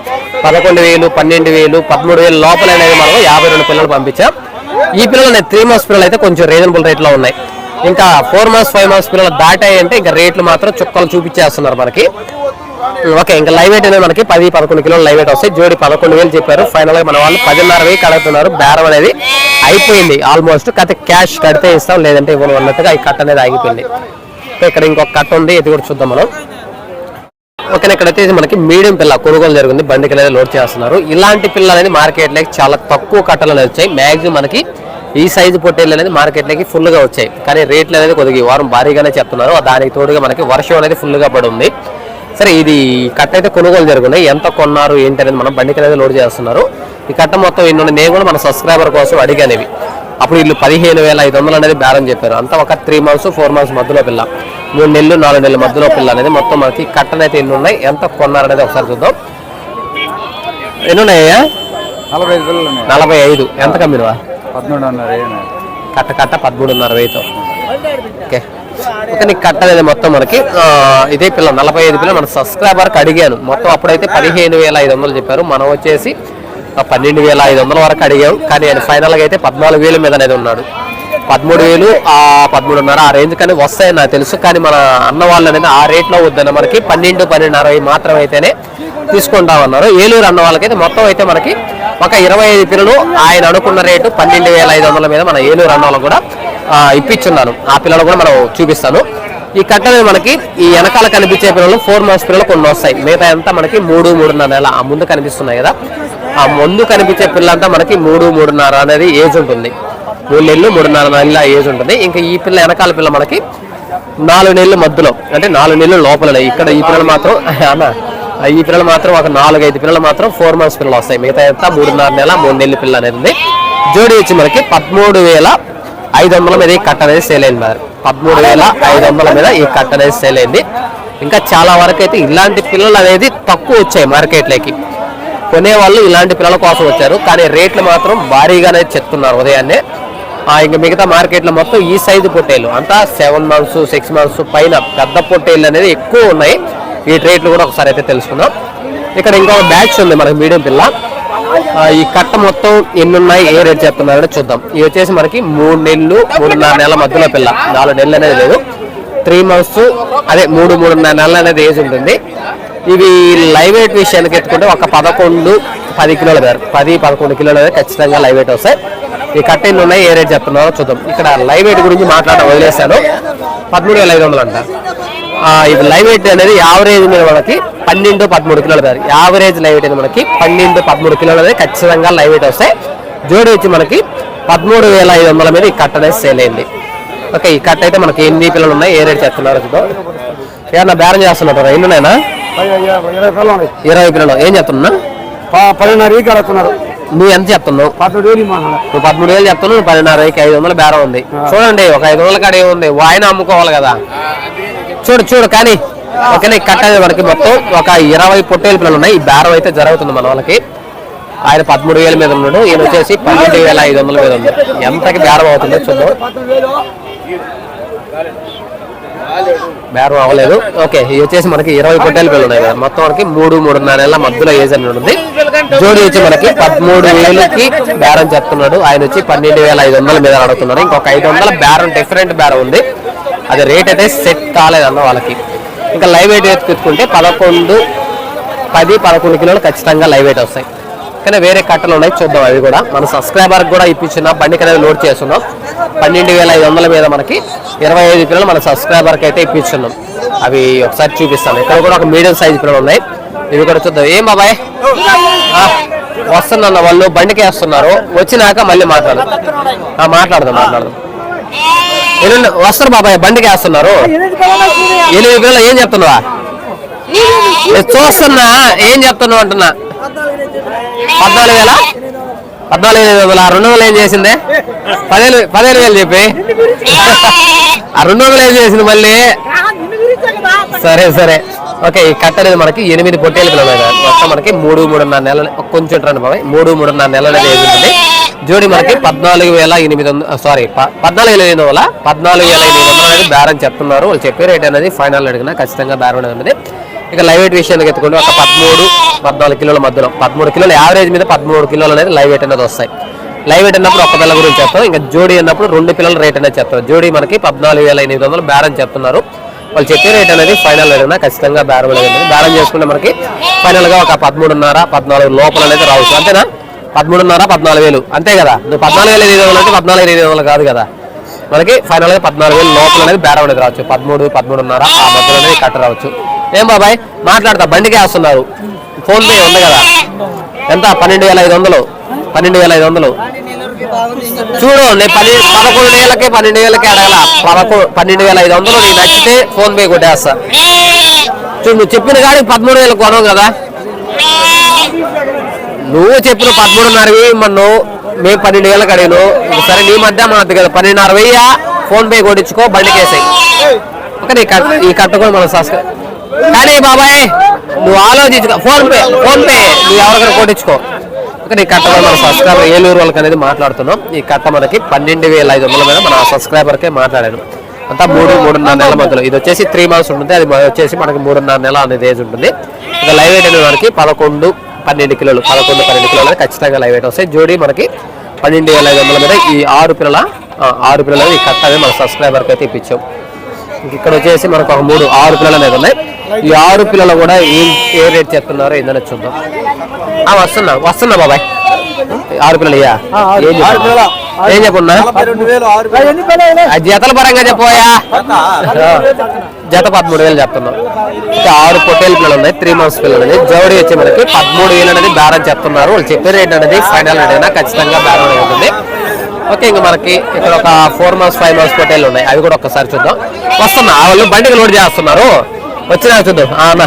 [SPEAKER 1] పదకొండు వేలు పన్నెండు వేలు పదమూడు వేలు లోపల అనేది మనం యాభై రెండు పిల్లలు పంపించాం. ఈ పిల్లలు త్రీ మంత్స్ పిల్లలు అయితే కొంచెం రీజనబుల్ రేట్లో ఉన్నాయి. ఇంకా ఫోర్ మంత్స్ ఫైవ్ మంత్స్ పిల్లలు దాటాయంటే ఇంకా రేట్లు మాత్రం చుక్కలు చూపించేస్తున్నారు మనకి. ఓకే ఇంకా లైవ్ వెయిట్ అనేది మనకి పది పదకొండు కిలోలు లైవ్ వెయిట్ వస్తాయి. జోడి పదకొండు వేలు చెప్పారు. ఫైనల్గా మన వాళ్ళు పదిన్నర వేలు కడుగుతున్నారు. బేరం అనేది అయిపోయింది. ఆల్మోస్ట్ కథ క్యాష్ కడితే ఇస్తాం లేదంటే ఇవ్వను అన్నట్టుగా ఈ కట్ అనేది ఆగిపోయింది. ఇక్కడ ఇంకొక కట్ ఉంది. ఇది కూడా చూద్దాం మనం. ఓకే ఇక్కడ వచ్చేసి మనకి మీడియం పిల్ల కొనుగోలు జరిగింది. బండికి అనేది లోడ్ చేస్తున్నారు. ఇలాంటి పిల్లలు అనేది మార్కెట్లోకి చాలా తక్కువ కట్టలు అనేది వచ్చాయి. మ్యాక్సిమం మనకి ఈ సైజు పొట్టేళ్ళు అనేది మార్కెట్లోకి ఫుల్గా వచ్చాయి. కానీ రేట్లు అనేది కొద్దిగా ఈ వారం భారీగానే చెప్తున్నారు. దానికి తోడుగా మనకి వర్షం అనేది ఫుల్గా పడుంది. సరే ఇది కట్ట అయితే కొనుగోలు జరుగుతున్నాయి ఎంత కొన్నారు ఏంటి అనేది మనం బండికి అనేది లోడ్ చేస్తున్నారు. ఈ కట్ట మొత్తం ఎన్ని నేను కూడా మన సబ్స్క్రైబర్ కోసం అడిగానివి అప్పుడు వీళ్ళు పదిహేను వేల ఐదు వందలు అనేది బేరం చెప్పారు. అంతా ఒక త్రీ మంత్స్ ఫోర్ మంత్స్ మధ్యలో పిల్ల. మూడు నెలలు నాలుగు నెలల మధ్యలో పిల్ల అనేది మొత్తం మనకి కట్టనైతే ఎన్ని ఉన్నాయి ఎంత కొన్నారు అనేది ఒకసారి చూద్దాం. ఎన్ని ఉన్నాయా
[SPEAKER 2] నలభై ఐదు పిల్లలు ఉన్నాయి.
[SPEAKER 1] నలభై ఐదు. ఎంత కమ్మినవా?
[SPEAKER 2] పదమూడున్నర
[SPEAKER 1] కట్ట కట్ట పదమూడున్నర వెయ్యితో ఓకే. ఓకే నీకు కట్ట అనేది మొత్తం మనకి ఇదే పిల్ల నలభై ఐదు పిల్ల. మన సబ్స్క్రైబర్కి అడిగాను. మొత్తం అప్పుడైతే పదిహేను వేల ఐదు వందలు చెప్పారు. మనం వచ్చేసి పన్నెండు వేల ఐదు వందల వరకు అడిగాం కానీ ఆయన ఫైనల్గా అయితే పద్నాలుగు వేల మీద అనేది ఉన్నాడు. పదమూడు వేలు ఆ పదమూడున్నర ఆ రేంజ్ కానీ వస్తాయని నాకు తెలుసు. కానీ మన అన్న వాళ్ళు అనేది ఆ రేట్లో వద్దన్న మనకి పన్నెండు పన్నెండు అరవై మాత్రం అయితేనే తీసుకుంటామన్నారు. ఏలూరు అన్న వాళ్ళకైతే మొత్తం అయితే మనకి ఒక ఇరవై ఐదు పిల్లలు ఆయన అనుకున్న రేటు పన్నెండు వేల ఐదు వందల మీద మన ఏలూరు అన్న వాళ్ళు కూడా ఇప్పించున్నాను ఆ పిల్లలు కూడా మనం చూపిస్తాను. ఈ కట్ట మనకి ఈ వెనకాల కనిపించే పిల్లలు ఫోర్ మంత్స్ పిల్లలు కొన్ని వస్తాయి. మిగతా అంతా మనకి మూడు మూడున్నర నెల ఆ ముందు కనిపిస్తున్నాయి కదా. ఆ ముందు కనిపించే పిల్లంతా మనకి మూడు మూడున్నర అనేది ఏజ్ ఉంటుంది. మూడు నెలలు మూడున్నర నెలల ఏజ్ ఉంటుంది. ఇంకా ఈ పిల్ల వెనకాల పిల్ల మనకి నాలుగు నెలల మధ్యలో అంటే నాలుగు నెలలు లోపల ఇక్కడ ఈ పిల్లలు మాత్రం అన్న ఈ పిల్లలు మాత్రం ఒక నాలుగు ఐదు పిల్లలు మాత్రం ఫోర్ మంత్స్ పిల్లలు వస్తాయి. మిగతా ఎంత మూడున్నర నెల మూడు నెలల పిల్ల అనేది ఉంది. జోడి వచ్చి మనకి పదమూడు వేల ఐదు వందల మీద ఈ కట్ట అనేది సేల్ అయింది మరి. పదమూడు వేల ఐదు వందల మీద ఈ కట్ట అనేది సేల్ అయింది. ఇంకా చాలా వరకు అయితే ఇలాంటి పిల్లలు అనేది తక్కువ వచ్చాయి మార్కెట్లోకి. కొనేవాళ్ళు ఇలాంటి పిల్లల కోసం వచ్చారు. కానీ రేట్లు మాత్రం భారీగానే చెప్తున్నారు ఉదయాన్నే. ఇంక ఇంకా మిగతా మార్కెట్లో మొత్తం ఈ సైజు పొట్టేలు. అంతా సెవెన్ మంత్స్ సిక్స్ మంత్స్ పైన పెద్ద పొట్టేళ్ళు అనేది ఎక్కువ ఉన్నాయి. ఈ రేట్లు కూడా ఒకసారి అయితే తెలుసుకుందాం. ఇక్కడ ఇంకొక బ్యాచ్ ఉంది మనకి మీడియం పిల్ల. ఈ కట్ట మొత్తం ఎన్ని ఉన్నాయి ఏ రేట్ చెప్తున్నారని చూద్దాం. ఇది వచ్చేసి మనకి మూడు నెలలు మూడున్నర నెలల మధ్యలో పిల్ల. నాలుగు నెలలు అనేది లేదు. త్రీ మంత్స్ అదే మూడు మూడున్నర నెలలు అనేది ఏజ్ ఉంటుంది. ఇవి లైవ్ వెయిట్ విషయానికి ఎత్తుకుంటే ఒక పదకొండు పది కిలోలు దగ్గర పది పదకొండు కిలోలు దగ్గర ఖచ్చితంగా లైవ్ వెయిట్ వస్తాయి. ఈ కట్ట ఎన్ని ఉన్నాయి ఏ రేట్ చెప్తున్నారో చూద్దాం. ఇక్కడ లైవ్ వెయిట్ గురించి మాట్లాడడం వదిలేశాను. పదమూడు వేల ఐదు వందలు అంట. ఇది లైవ్ వెయిట్ అనేది యావరేజ్ మీద మనకి పన్నెండు పదమూడు కిలోల దగ్గర యావరేజ్ లైవ్ వెయిట్ అనేది మనకి పన్నెండు పదమూడు కిలోల అనేది ఖచ్చితంగా లైవ్ వెయిట్ వస్తాయి. జోడి వచ్చి మనకి పదమూడు వేల ఐదు వందల మీద ఈ కట్ట అనేది సేల్ అయింది. ఓకే ఈ కట్ అయితే మనకి ఎన్ని పిల్లలు ఉన్నాయి ఏ రేట్ చెప్తున్నారు చూద్దాం. ఏమన్నా బేరం చేస్తున్నారు? ఎన్ని ఉన్నాయన్నా?
[SPEAKER 2] ఇరవై పిల్లలు
[SPEAKER 1] ఏం చెప్తున్నా
[SPEAKER 2] పదిన్నర అడుగుతున్నారు
[SPEAKER 1] నువ్వు ఎంత చెప్తున్నావు
[SPEAKER 2] పదమూడు వేలు
[SPEAKER 1] నువ్వు పదమూడు వేలు చెప్తున్నావు నువ్వు పదిన్నరకి ఐదు వందల బేరం ఉంది. చూడండి ఒక ఐదు వందల కాడ ఏముంది? వాయిన అమ్ముకోవాలి కదా. చూడు చూడు కానీ ఓకేనా? ఈ కట్ట అనేది మనకి మొత్తం ఒక ఇరవై పొట్టేలు పిల్లలు ఉన్నాయి. ఈ బేరం అయితే జరుగుతుంది మన వాళ్ళకి. ఆయన పదమూడు వేల మీద ఉన్నాడు. ఈయన వచ్చేసి పన్నెండు వేల ఐదు వందల మీద ఉంది. ఎంతకి బేరం అవుతుందో చూద్దాం. బేరం అవ్వలేదు. ఓకే ఇది వచ్చేసి మనకి ఇరవై పొట్టేలు పిల్లలు ఉన్నాయి కదా. మొత్తం మనకి మూడు మూడున్నర నెలల మధ్యలో ఏజ్ అని ఉంటుంది జోడి వచ్చి మనకి పదమూడు వేలకి బేరం చెప్తున్నాడు ఆయన వచ్చి పన్నెండు వేల ఐదు వందల మీద అడుగుతున్నాడు ఇంకొక ఐదు వందల బేరం డిఫరెంట్ బేరం ఉంది. అది రేట్ అయితే సెట్ కాలేదన్న వాళ్ళకి. ఇంకా లైవ్ వెయిట్ ఎత్తుకుంటే పదకొండు పది పదకొండు కిలోలు ఖచ్చితంగా లైవ్ వెయిట్ వస్తాయి. కానీ వేరే కట్టలు ఉన్నాయి చూద్దాం అవి కూడా. మన సబ్స్క్రైబర్ కూడా ఇప్పించిన బండికి అనేది లోడ్ చేస్తున్నాం. పన్నెండు వేల ఐదు వందల మీద మనకి ఇరవై ఐదు కిలోలు మన సబ్స్క్రైబర్కి అయితే ఇప్పించున్నాం. అవి ఒకసారి చూపిస్తాను. ఇక్కడ కూడా ఒక మీడియం సైజ్ పిల్లలు ఉన్నాయి. ఇవి కూడా చూద్దాం. ఏం బాబాయ్? ఆ, వస్తున్నా వాళ్ళు బండికి వేస్తున్నారు. వచ్చినాక మళ్ళీ మాట్లాడదాం. ఆ, మాట్లాడదాం మాట్లాడదాం. ఎల్లుండి వస్తారు బాబాయ్ బండికి వేస్తున్నారు. ఎనిమిది పిల్లలు ఏం చెప్తున్నావా? నేను చూస్తున్నా ఏం చెప్తున్నావు అంటున్నా? పద్నాలుగు వేల? పద్నాలుగు వేల ఐదు వందల? ఆ రెండు వందలు ఏం చేసిందే? పదిహేను పదిహేను వేలు చెప్పి. ఆ రెండు వందలు ఏం చేసింది మళ్ళీ? సరే సరే. ఓకే ఈ కట్ట అనేది మనకి ఎనిమిది పొట్టేలు పిల్లలు ఉన్నాయి. మొత్తం మనకి మూడు మూడున్నర నెలలు కొంచెం రండి బాబాయ్. మూడు మూడున్నర నెలలు అనేది ఉంటుంది? జోడి మనకి పద్నాలుగు వేల ఎనిమిది వందల సారీ పద్నాలుగు వేల ఎనిమిది వందల? పద్నాలుగు వేల ఎనిమిది వందలు అనేది బేరం చెప్తున్నారు. వాళ్ళు చెప్పే రేట్ అనేది ఫైనల్ అడిగినా ఖచ్చితంగా బేరం అనేది ఇక లైవ్ వెయిట్ విషయానికి ఎత్తుకుంటే ఒక పదమూడు పద్నాలుగు కిలోల మధ్యలో పదమూడు కిలోలు. యావరేజ్ మీద పదమూడు కిలోలు అనేది లైవ్ వెయిట్ అనేది వస్తాయి. లైవ్ వెయిట్ అన్నప్పుడు ఒక పిల్ల గురించి చెప్తాం. ఇంకా జోడీ అన్నప్పుడు రెండు పిల్లల రేట్ అనేది చెప్తాం. జోడీ మనకి పద్నాలుగు వేల ఎనిమిది వందలు బేరం చెప్తున్నారు. వాళ్ళు చెప్పే రేట్ అనేది ఫైనల్ అడిగినా ఖచ్చితంగా బేరం అనేది బేరం చేసుకుంటే మనకి ఫైనల్గా ఒక పదమూడున్నర పద్నాలుగు లోపల అనేది రావచ్చు. అంతేనా? పదమూడున్నర పద్నాలుగు వేలు. అంతే కదా? నువ్వు పద్నాలుగు వేల ఎనిమిది వందలు అంటే పద్నాలుగు వేల ఎనిమిది వందలు కాదు కదా? మనకి ఫైనల్గా పద్నాలుగు వేలు లోపల అనేది బేరం అనేది రావచ్చు. పదమూడు పదమూడున్నర ఆ మధ్యలో అనేది కట్ట రావచ్చు. ఏం బాబాయ్? మాట్లాడతా. బండికి వేస్తున్నారు. ఫోన్ పే ఉంది కదా. ఎంత? పన్నెండు వేల ఐదు వందలు. పన్నెండు వేల ఐదు వందలు. చూడు నేను పది పదకొండు వేలకి పన్నెండు వేలకి అడగల. పదకొండు పన్నెండు వేల ఐదు వందలు నీకు నచ్చితే ఫోన్ పే కొట్టేస్తా. చూడు నువ్వు చెప్పిన కాడికి పదమూడు వేలు కొనవు కదా. నువ్వు చెప్పిన పదమూడున్నరవి మన్ను మేము పన్నెండు వేలకు అడిగిను. సరే నీ మధ్య మాది కదా. పన్నెండున్నర వెయ్యి. ఫోన్ పే కొట్టించుకో బండికేసాయి. ఓకే నీ కట్ట ఈ కట్ట కూడా మనం సబ్స్క్రైబ్ కానీ బాబాయ్ నువ్వు ఆలోచించుకో. PhonePe PhonePe. నువ్వు ఎవరికైనా కొట్టించుకో ఇక్కడ నీ కట్ట మన సబ్స్క్రైబర్ ఏలూరు వాళ్ళకి అనేది మాట్లాడుతున్నాం. ఈ కట్ట మనకి పన్నెండు వేల ఐదు వందల మీద మన సబ్స్క్రైబర్కే మాట్లాడాను అంతా మూడు మూడున్నర నెలల మధ్యలో. ఇది వచ్చేసి త్రీ మంత్స్ ఉంటుంది. అది వచ్చేసి మనకి మూడున్నర నెల అనేది ఏజ్ ఉంటుంది. ఇక లైవ్ వెయిట్ అనేది మనకి పదకొండు పన్నెండు కిలోలు పదకొండు పన్నెండు కిలోలు ఖచ్చితంగా లైవ్ వెయిట్ వస్తాయి. జోడీ మనకి పన్నెండు వేల ఐదు వందల మీద ఈ ఆరు పిల్లల ఆరు పిల్లలు ఈ కట్ట అనేది మన సబ్స్క్రైబర్కి అయితే ఇప్పించాం ఇక్కడ వచ్చేసి మనకు ఒక మూడు ఆరు పిల్లలు అనేది ఉన్నాయి. ఈ ఆరు పిల్లలు కూడా ఏం ఏ రేట్ చెప్తున్నారో ఏందని చూద్దాం. ఆ, వస్తున్నా వస్తున్నా బాబాయ్. ఆరు పిల్లలు ఇయ్యా? ఏం చెప్పు? ఏం చెప్పున్నా ఆ జతల పరంగా చెప్పోయా జత? పదమూడు వేలు చెప్తున్నాం. ఇంకా ఆరు పొట్టేలు పిల్లలు ఉన్నాయి త్రీ మంత్స్ పిల్లలు ఉన్నాయి. జోడి వచ్చి మనకి పదమూడు వేలు అనేది బేరం చెప్తున్నారు. వాళ్ళు చెప్పే రేట్ అనేది ఫైనల్ రేట్ అయినా ఖచ్చితంగా బేరం అనేది ఉంటుంది. ఓకే ఇంకా మనకి ఇక్కడ ఒక ఫోర్ మంత్స్ ఫైవ్ మంత్స్ పొట్టేలు ఉన్నాయి. అవి కూడా ఒకసారి చూద్దాం. వస్తున్నా వాళ్ళు బండికి లోడ్ చేస్తున్నారు. వచ్చినా చూద్దాం. అన్న.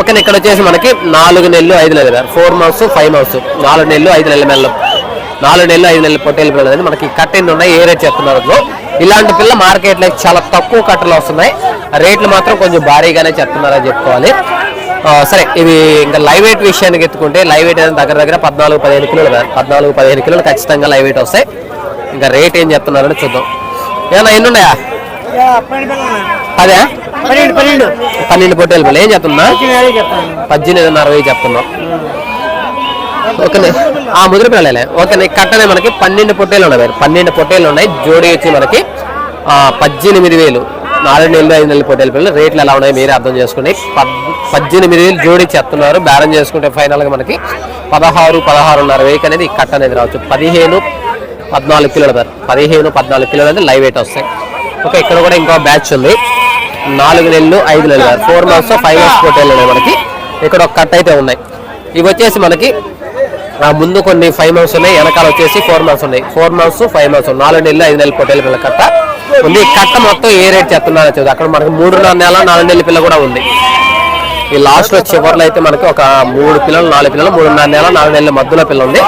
[SPEAKER 1] ఓకే ఇక్కడ వచ్చేసి మనకి నాలుగు నెలలు ఐదు నెలలు ఫోర్ మంత్స్ ఫైవ్ మంత్స్ నాలుగు నెలలు ఐదు నెలల మెల్ల. నాలుగు నెలలు ఐదు నెలల పొట్టేలు పిల్లలు మనకి కట్టెన్ ఉన్నాయి ఏ రేట్ చెప్తున్నారు ఇలాంటి పిల్ల మార్కెట్లో చాలా తక్కువ కట్టలు వస్తున్నాయి. రేట్లు మాత్రం కొంచెం భారీగానే చెప్తున్నారని చెప్పుకోవాలి. సరే ఇవి ఇంకా లైవ్ వెయిట్ విషయానికి ఎత్తుకుంటే లైవ్ వెయిట్ అనేది దగ్గర దగ్గర పద్నాలుగు పదిహేను కిలోలు పద్నాలుగు పదిహేను కిలోలు ఖచ్చితంగా లైవ్ వెయిట్ వస్తాయి. ఇంకా రేట్ ఏం చెప్తున్నారని చూద్దాం. ఏమన్నా ఎన్ని ఉన్నాయా? పదే?
[SPEAKER 2] పన్నెండు
[SPEAKER 1] పొట్టేలు ఏం చెప్తున్నా? పద్దెనిమిదిన్నర వెయ్యి చెప్తున్నాం. ఓకేనే ఆ ముదిరి పిల్లలే ఓకేనే కట్టనే మనకి పన్నెండు పొట్టేలు ఉన్నాయి. పన్నెండు పొట్టేలు ఉన్నాయి. జోడి వచ్చి మనకి పద్దెనిమిది వేలు. నాలుగు నెలలు ఐదు నెలలు పొట్టేలు పిల్లలు రేట్లు ఎలా ఉన్నాయి మీరే అర్థం చేసుకుని పద్దెనిమిది వేలు జోడి చెప్తున్నారు బేరం చేసుకుంటే ఫైనల్గా మనకి పదహారు పదహారున్నర వెయ్యికి అనేది కట్ కట్ట అనేది రావచ్చు. పదిహేను పద్నాలుగు కిలోల ధర. పదిహేను పద్నాలుగు కిలోలు అనేది లైవ్ వెయిట్ వస్తాయి. ఓకే ఇక్కడ కూడా ఇంకో బ్యాచ్ ఉంది. నాలుగు నెలలు ఐదు నెలలు ఫోర్ మంత్స్ ఫైవ్ మంత్స్ పొట్టేలు ఉన్నాయి మనకి ఇక్కడ ఒక కట్ అయితే ఉన్నాయి. ఇవి వచ్చేసి మనకి ముందు కొన్ని ఫైవ్ మంత్స్ ఉన్నాయి. వెనకాల వచ్చేసి ఫోర్ మంత్స్ ఉన్నాయి. ఫోర్ మంత్స్ ఫైవ్ మంత్స్ నాలుగు నెలలు ఐదు నెలల పొట్టేల పిల్ల కట్ట. ఉంది కట్ట మొత్తం ఏ రేట్ చెప్తున్నారో చూద్దాం అక్కడ మనకి మూడున్నర నెల నాలుగు నెలల పిల్ల కూడా ఉంది. ఈ లాస్ట్లో చివరిలో అయితే మనకి ఒక మూడు పిల్లలు నాలుగు పిల్లలు మూడున్నర నెల నాలుగు నెలల మధ్యలో పిల్ల ఉంది.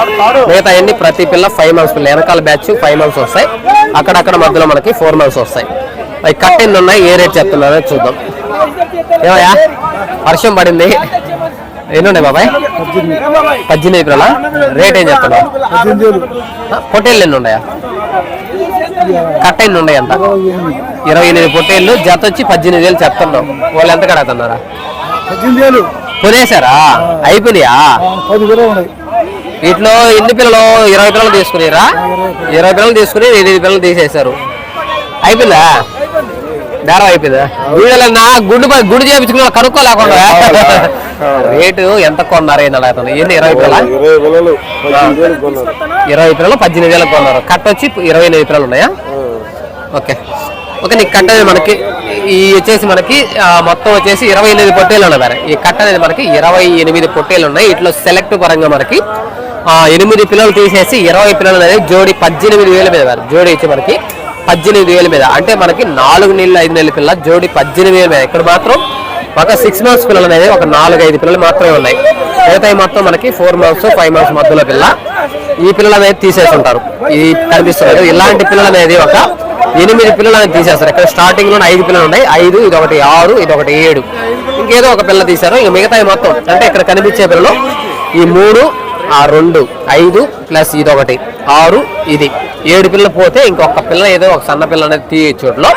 [SPEAKER 1] మిగతా అన్ని ప్రతి పిల్ల ఫైవ్ మంత్స్ పిల్ల. వెనకాల బ్యాచ్ ఫైవ్ మంత్స్ వస్తాయి. అక్కడక్కడ మధ్యలో మనకి ఫోర్ మంత్స్ వస్తాయి. అవి కట్ ఎన్ని ఉన్నాయి? ఏ రేట్ చెప్తున్నారో చూద్దాం. ఏమయ్యా? వర్షం పడింది. ఎన్ని ఉన్నాయి బాబాయ్? పద్దెనిమిది. పిల్లల? రేట్ ఏం చెప్తున్నావు ఆ, పొట్టేళ్ళు ఎన్ని ఉన్నాయా? కట్ట ఎన్ని ఉన్నాయి అంత. ఇరవై ఎనిమిది పొట్టేళ్ళు జత వచ్చి పద్దెనిమిది వేలు చెప్తున్నావు వాళ్ళు ఎంత కడుతున్నారా? కొనేసారా అయిపోయినాయా? వీటిలో ఎన్ని పిల్లలు ఇరవై పిల్లలు తీసుకునేరా ఇరవై పిల్లలు తీసుకుని ఎనిమిది పిల్లలు తీసేశారు. అయిపోయిందా? బేరం అయిపోయిందా? పై- గుడి చేయించుకున్న కనుక్కోలేకుండా. రేటు ఎంత కొన్నారు ఏంది ఇరవై పిల్లల
[SPEAKER 2] ఇరవై పిల్లలు పద్దెనిమిది వేలు కొన్నారు.
[SPEAKER 1] ఇరవై పిల్లలు పద్దెనిమిది వేలకు కొన్నారు. కట్ట వచ్చి ఇరవై ఎనిమిది పిల్లలు ఉన్నాయా? ఓకే. ఓకే నీకు కట్ట అనేది మనకి ఈ వచ్చేసి మనకి మొత్తం వచ్చేసి ఇరవై ఎనిమిది పొట్టేలు ఉన్నాయి ఈ కట్ట అనేది మనకి ఇరవై ఎనిమిది పొట్టేలు ఉన్నాయి. ఇట్లా సెలెక్ట్ పరంగా మనకి ఆ, ఎనిమిది పిల్లలు తీసేసి ఇరవై పిల్లలు అనేది జోడి పద్దెనిమిది వేల మీద జోడి వచ్చి మనకి పద్దెనిమిది వేల మీద. అంటే మనకి నాలుగు నెలలు ఐదు నెలల పిల్ల జోడి పద్దెనిమిది వేల మీద. ఇక్కడ మాత్రం ఒక సిక్స్ మంత్స్ పిల్లలు అనేది ఒక నాలుగు ఐదు పిల్లలు మాత్రమే ఉన్నాయి. మిగతా మొత్తం మనకి ఫోర్ మంత్స్ ఫైవ్ మంత్స్ మధ్యలో పిల్ల ఈ పిల్లలు అనేది తీసేసి ఉంటారు కనిపిస్తున్నారు ఇలాంటి పిల్లలు అనేది ఒక ఎనిమిది పిల్లలు అనేది తీసేస్తారు. ఇక్కడ స్టార్టింగ్లో ఐదు పిల్లలు ఉన్నాయి. ఐదు ఇది ఒకటి ఆరు ఇది ఒకటి ఏడు. ఇంకేదో ఒక పిల్ల తీశారు. ఇక మిగతా మొత్తం అంటే ఇక్కడ కనిపించే పిల్లలు ఈ మూడు ఆ రెండు ఐదు ప్లస్ ఇది ఒకటి ఆరు ఇది. ఏడు పిల్లలు పోతే ఇంకొక పిల్ల ఏదో ఒక సన్న పిల్ల అనేది తీయ చోట్లో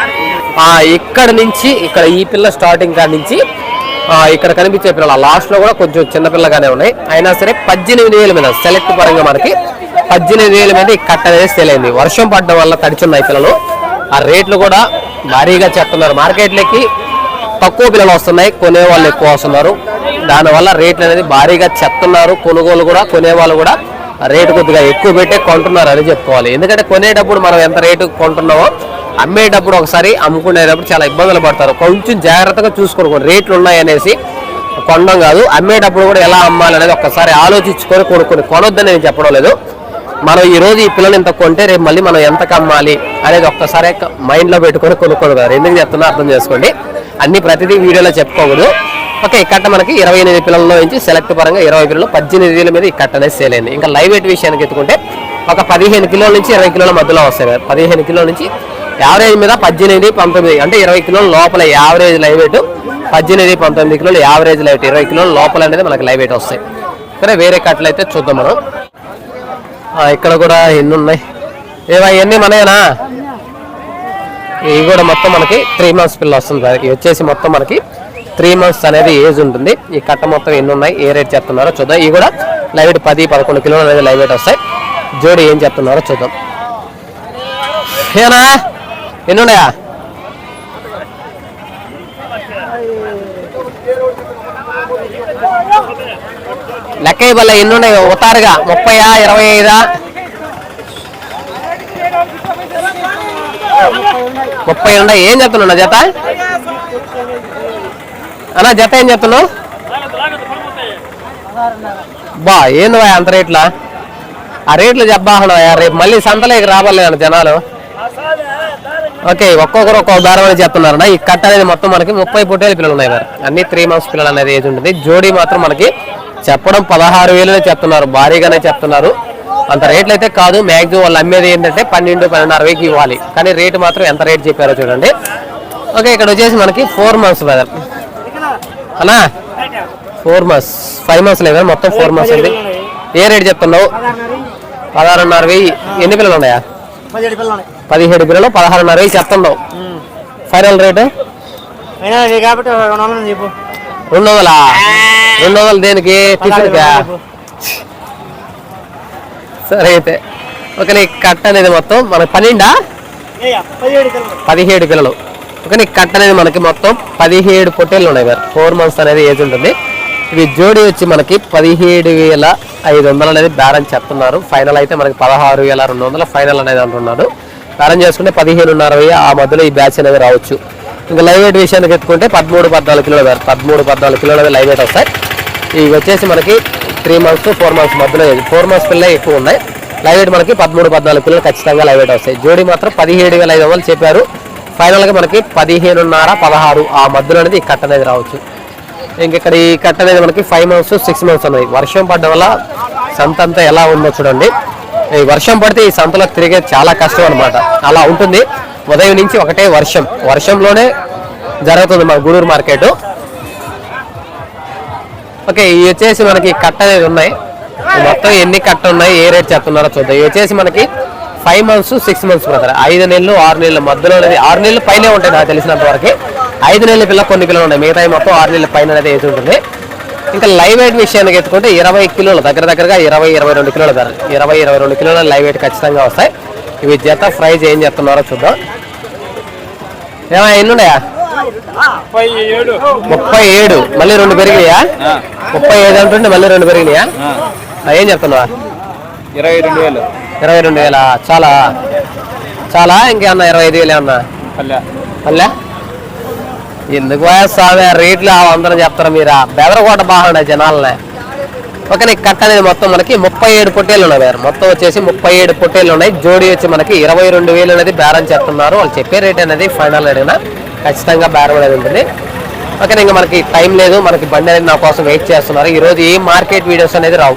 [SPEAKER 1] ఇక్కడ నుంచి ఇక్కడ ఈ పిల్ల స్టార్టింగ్ కాడ నుంచి ఇక్కడ కనిపించే పిల్లలు లాస్ట్లో కూడా కొంచెం చిన్నపిల్లగానే ఉన్నాయి. అయినా సరే పద్దెనిమిది వేల మీద సెలెక్ట్ పరంగా మనకి పద్దెనిమిది వేల మీద ఈ కట్ట అనేది తెలియంది వర్షం పడడం వల్ల తడిచున్నాయి పిల్లలు. ఆ రేట్లు కూడా భారీగా చెప్తున్నారు మార్కెట్లోకి తక్కువ పిల్లలు వస్తున్నాయి కొనే వాళ్ళు ఎక్కువ వస్తున్నారు. దానివల్ల రేట్లు అనేది భారీగా చెప్తున్నారు. కొనుగోలు కూడా కొనేవాళ్ళు కూడా రేటు కొద్దిగా ఎక్కువ పెట్టే కొంటున్నారు అని చెప్పుకోవాలి. ఎందుకంటే కొనేటప్పుడు మనం ఎంత రేటు కొంటున్నామో అమ్మేటప్పుడు ఒకసారి అమ్ముకునేటప్పుడు చాలా ఇబ్బందులు పడతారు. కొంచెం జాగ్రత్తగా చూసుకోరు రేట్లు ఉన్నాయనేసి కొనడం కాదు. అమ్మేటప్పుడు కూడా ఎలా అమ్మాలి అనేది ఒక్కసారి ఆలోచించుకొని కొనుక్కొని కొనొద్దని నేను చెప్పడం లేదు. మనం ఈ రోజు ఈ పిల్లలు ఇంత కొంటే రేపు మళ్ళీ మనం ఎంతకు అమ్మాలి అనేది ఒక్కసారి మైండ్లో పెట్టుకొని కొనుక్కోదు కదా. ఎందుకు చెప్తున్నా అర్థం చేసుకోండి. అన్ని ప్రతిదీ వీడియోలో చెప్పుకోకూడదు. ఓకే ఇక్కడ మనకి ఇరవై ఎనిమిది పిల్లల్లో నుంచి సెలెక్ట్ పరంగా ఇరవై పిల్లలు పద్దెనిమిది వేల మీద ఈ కట్ట అనేది సేల్ అయింది. ఇంకా లైవ్ వెయిట్ విషయానికి ఎత్తుకుంటే ఒక పదిహేను కిలోల నుంచి ఇరవై కిలోల మధ్యలో వస్తాయి కదా. పదిహేను కిలోల నుంచి యావరేజ్ మీద పద్దెనిమిది పంతొమ్మిది అంటే ఇరవై కిలోల లోపల యావరేజ్ లైవ్ వెయిట్. పద్దెనిమిది పంతొమ్మిది కిలోలు యావరేజ్ లైవ్ వెయిట్. ఇరవై కిలోల లోపల అనేది మనకి లైవ్ వెయిట్ వస్తాయి. సరే వేరే కట్టలు అయితే చూద్దాం మనం. ఇక్కడ కూడా ఎన్ని ఉన్నాయి? ఏవా ఇవన్నీ మనయేనా? ఇవి కూడా మొత్తం మనకి త్రీ మంత్స్ పిల్ల వస్తుంది ఇవి వచ్చేసి మొత్తం మనకి త్రీ మంత్స్ అనేది ఏజ్ ఉంటుంది. ఈ కట్ట మొత్తం ఎన్ని ఉన్నాయి? ఏ రేట్ చెప్తున్నారో చూద్దాం. ఇవి కూడా లైవ్ వెయిట్ పది పదకొండు కిలోలు అనేది లైవ్ వెయిట్ వస్తాయి. జోడి ఏం చెప్తున్నారో చూద్దాం. ఏనా? ఎన్ని ఉన్నాయా లెక్క వల్ల ఎన్ని ఉన్నాయి ఉతారుగా ముప్పయా ఇరవై ఐదా ముప్పై ఉన్నాయి ఏం చెప్తున్నా జత? అన్నా జత ఏం చెప్తున్నావు బా ఏంది అంత రేట్లా? ఆ రేట్లు చెప్పాహనా రేపు మళ్ళీ సంతలోకి రాబోలేదు జనాలు. ఓకే ఒక్కొక్కరు ఒక్కొక్క దారం అని చెప్తున్నారన్న. ఈ కట్ట అనేది మొత్తం మనకి ముప్పై పొట్టేల పిల్లలు ఉన్నాయి మరి. అన్ని త్రీ మంత్స్ పిల్లలు అనేది ఏజ్ ఉంటుంది. జోడీ మాత్రం మనకి చెప్పడం పదహారు వేలునే చెప్తున్నారు. భారీగానే చెప్తున్నారు. అంత రేట్లు అయితే కాదు. మ్యాక్సిమం వాళ్ళు అమ్మేది ఏంటంటే పన్నెండు పన్నెండున్నర వేకి ఇవ్వాలి. కానీ రేటు మాత్రం ఎంత రేట్ చెప్పారో చూడండి. ఓకే ఇక్కడ వచ్చేసి మనకి ఫోర్ మంత్స్ బ్రదర్ అన్నా? ఫోర్ మంత్స్ ఫైవ్ మంత్స్ లేదా మొత్తం ఫోర్ మంత్స్ ఉంది. ఏ రేట్ చెప్తున్నావు? పదహారున్నర వెయ్యి ఎన్ని పిల్లలు ఉన్నాయా.
[SPEAKER 2] పదిహేడు పిల్లలు
[SPEAKER 1] పదహారున్నర వెయ్యి చెప్తున్నావు. ఫైనల్ రేటు
[SPEAKER 2] ఇది కాబట్టి రెండు వందలు
[SPEAKER 1] రెండు వందలా? దేనికి? టిఫిన్కా సరే అయితే. ఓకే నీకు కట్ట అనేది మొత్తం మనకి పన్నెండా?
[SPEAKER 2] పదిహేడు పిల్లలు
[SPEAKER 1] ఓకే నీకు కట్ట అనేది మనకి మొత్తం పదిహేడు పొట్టేళ్ళు ఉన్నాయి మరి. ఫోర్ మంత్స్ అనేది ఏజ్ ఉంటుంది. ఇవి జోడి వచ్చి మనకి పదిహేడు వేల ఐదు వందలు అనేది బేరం చెప్తున్నారు. ఫైనల్ అయితే మనకి పదహారు వేల రెండు వందల. ఫైనల్ అనేది అంటున్నారు అరేంజ్ చేసుకుంటే పదిహేనున్నర వెయ్యి ఆ మధ్యలో ఈ బ్యాచ్ అనేది రావచ్చు. ఇంకా లైవ్ వెయిట్ విషయానికి ఎత్తుకుంటే పదమూడు పద్నాలుగు కిలోలు వేరు పదమూడు పద్నాలుగు కిలోలు లైవేట్ లైవ్ వెయిట్ వస్తాయి. ఇవి వచ్చేసి మనకి త్రీ మంత్స్ ఫోర్ మంత్స్ మధ్యలో ఫోర్ మంత్స్ పిల్లలే ఎక్కువ ఉన్నాయి. లైవ్ వెయిట్ మనకి పదమూడు పద్నాలుగు కిలోలు ఖచ్చితంగా లైవ్ వెయిట్ వస్తాయి. జోడి మాత్రం పదిహేడు వేల ఐదు వందలు చెప్పారు. ఫైనల్గా మనకి పదిహేనున్నర పదహారు ఆ మధ్యలో అనేది ఈ కట్ట అనేది రావచ్చు. ఇంక ఇక్కడ ఈ కట్ట అనేది మనకి ఫైవ్ మంత్స్ సిక్స్ మంత్స్ ఉన్నాయి వర్షం పడడం వల్ల సంత అంతా ఎలా ఉందో చూడండి. వర్షం పడితే ఈ సంతలో తిరిగేది చాలా కష్టం అనమాట అలా ఉంటుంది. ఉదయం నుంచి ఒకటే వర్షం. వర్షంలోనే జరుగుతుంది మన గూడూరు మార్కెట్. ఓకే ఇవి వచ్చేసి మనకి కట్ట అనేది ఉన్నాయి. మొత్తం ఎన్ని కట్ట ఉన్నాయి ఏ రేట్ చెప్తున్నారో చూద్దాం. ఇవి వచ్చేసి మనకి five months six months brother. ఐదు నెలలు ఆరు నెలల మధ్యలో అనేది ఆరు నెలలు పైనే ఉంటాయి నాకు తెలిసినంత వరకు ఐదు నెలల పిల్ల కొన్ని పిల్లలు ఉన్నాయి. మిగతా మొత్తం ఆరు నెలల పైన అనేది వేసి ఉంటుంది. ఇంకా లైవ్ వెయిట్ విషయానికి ఎత్తుకుంటే ఇరవై కిలోలు దగ్గర దగ్గరగా ఇరవై ఇరవై రెండు కిలోలు ధర. ఇరవై ఇరవై రెండు కిలోల లైవ్ వెయిట్ ఖచ్చితంగా వస్తాయి. ఇవి జత ప్రైజ్ ఏం చెప్తున్నారో చూద్దాం. ఏమా ఎన్ని ఉన్నాయా
[SPEAKER 3] ముప్పై ఏడు.
[SPEAKER 1] మళ్ళీ రెండు పెరిగినాయా? ముప్పై ఏడు అంటుంటే మళ్ళీ రెండు పెరిగినాయా? ఏం చెప్తున్నావా
[SPEAKER 3] ఇరవై రెండు వేలు.
[SPEAKER 1] ఇరవై రెండు వేల? చాలా. చాలా. ఇంకేమన్నా ఇరవై ఐదు వేలు ఏమన్నా?
[SPEAKER 3] పల్లె.
[SPEAKER 1] మళ్ళా ఎందుకు స్వామి? రేట్లు ఆ అందరం చెప్తారు మీరు? బెదరకోట బాగున్నాయి జనాలనే. ఓకే నీకు కట్ట అనేది మొత్తం మనకి ముప్పై ఏడు పొట్టేలు ఉన్నాయి వేరు మొత్తం వచ్చేసి ముప్పై ఏడు పొట్టేలు ఉన్నాయి. జోడి వచ్చి మనకి ఇరవై రెండు వేలు అనేది బేరం చెప్తున్నారు. వాళ్ళు చెప్పే రేట్ అనేది ఫైనల్ అడిగినా ఖచ్చితంగా బేరం అనేది ఉంటుంది. ఓకే ఇంకా మనకి టైం లేదు. మనకి బండి అనేది నా కోసం వెయిట్ చేస్తున్నారు. ఈరోజు ఏం ఏ మార్కెట్ వీడియోస్ అనేది రావు.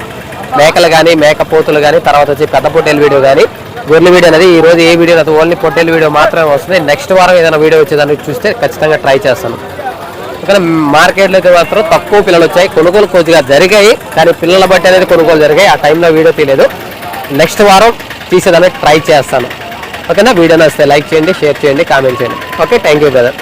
[SPEAKER 1] మేకలు కానీ మేక పోతులు కానీ తర్వాత వచ్చి పెద్ద పొట్టేలు వీడియో కానీ గొర్రెల వీడియో అనేది ఈ రోజు ఏ వీడియో అది ఓన్లీ పొట్టేలు వీడియో మాత్రమే వస్తుంది. నెక్స్ట్ వారం ఏదైనా వీడియో వచ్చేదాన్ని చూస్తే ఖచ్చితంగా ట్రై చేస్తాను. ఇక్కడ మార్కెట్లోకి మాత్రం తక్కువ పిల్లలు వచ్చాయి కొనుగోలు కొద్దిగా జరిగాయి కానీ పిల్లల బట్టి అనేది కొనుగోలు జరిగాయి. ఆ టైంలో వీడియో తీయలేదు. నెక్స్ట్ వారం తీసేదానికి ట్రై చేస్తాను. ఓకేనా? వీడియో నచ్చితే లైక్ చేయండి షేర్ చేయండి కామెంట్ చేయండి. Okay thank you brother